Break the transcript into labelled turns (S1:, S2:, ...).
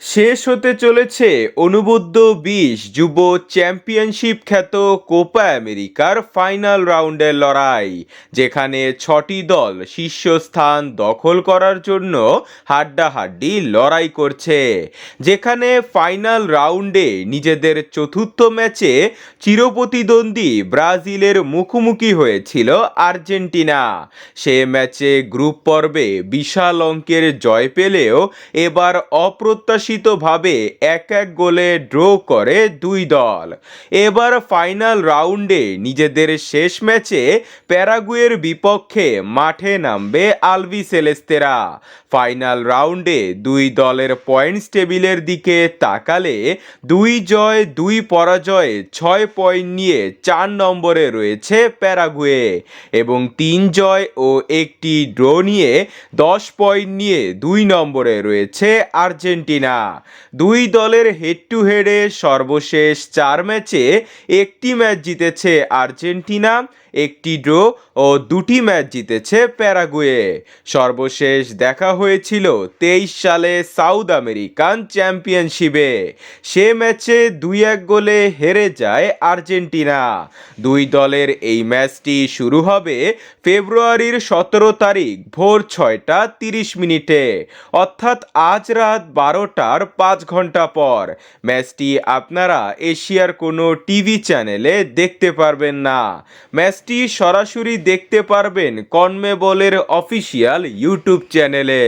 S1: শেষ হতে চলেছে অনুবদ্ধ বিশ যুব চ্যাম্পিয়নশিপ খ্যাত কোপা আমেরিকার ফাইনাল রাউন্ডের লড়াই, যেখানে ছটি দল শীর্ষস্থান দখল করার জন্য হাড্ডাহাড্ডি লড়াই করছে, যেখানে ফাইনাল রাউন্ডে নিজেদের চতুর্থ ম্যাচে চিরপ্রতিদ্বন্দ্বী ব্রাজিলের মুখোমুখি হয়েছিল আর্জেন্টিনা। সে ম্যাচে গ্রুপ পর্বে বিশাল অঙ্কের জয় পেলেও এবার অপ্রত্যাশিতভাবে এক এক গোলে ড্র করে দুই দল। এবার ফাইনাল রাউন্ডে নিজেদের শেষ ম্যাচে প্যারাগুয়ের বিপক্ষে মাঠে নামবে আলভি সেলেস্তেরা। ফাইনাল রাউন্ডে দুই দলের পয়েন্টস টেবিলের দিকে তাকালে দুই জয়, দুই পরাজয়ে, ছয় পয়েন্ট নিয়ে চার নম্বরে রয়েছে প্যারাগুয়ে এবং তিন জয় ও একটি ড্র নিয়ে দশ পয়েন্ট নিয়ে দুই নম্বরে রয়েছে আর্জেন্টিনা। দুই দলের হেড টু হেডে সর্বশেষ চার ম্যাচে একটি ম্যাচ জিতেছে আর্জেন্টিনা একটি ড্র ও দুটি ম্যাচ জিতেছে প্যারাগুয়ে। সর্বশেষ দেখা হয়েছিল তেইশ সালে সাউথ আমেরিকান চ্যাম্পিয়নশিপে। সে ম্যাচে দুই এক গোলে হেরে যায় আর্জেন্টিনা। দুই দলের এই ম্যাচটি শুরু হবে ফেব্রুয়ারির সতেরো তারিখ ভোর ছয়টা তিরিশ মিনিটে, অর্থাৎ আজ রাত বারোটার পাঁচ ঘণ্টা পর। ম্যাচটি আপনারা এশিয়ার কোনো টিভি চ্যানেলে দেখতে পারবেন না। ম্যাচটি সরাসরি দেখতে পারবেন কনমেবলের অফিসিয়াল ইউটিউব চ্যানেলে।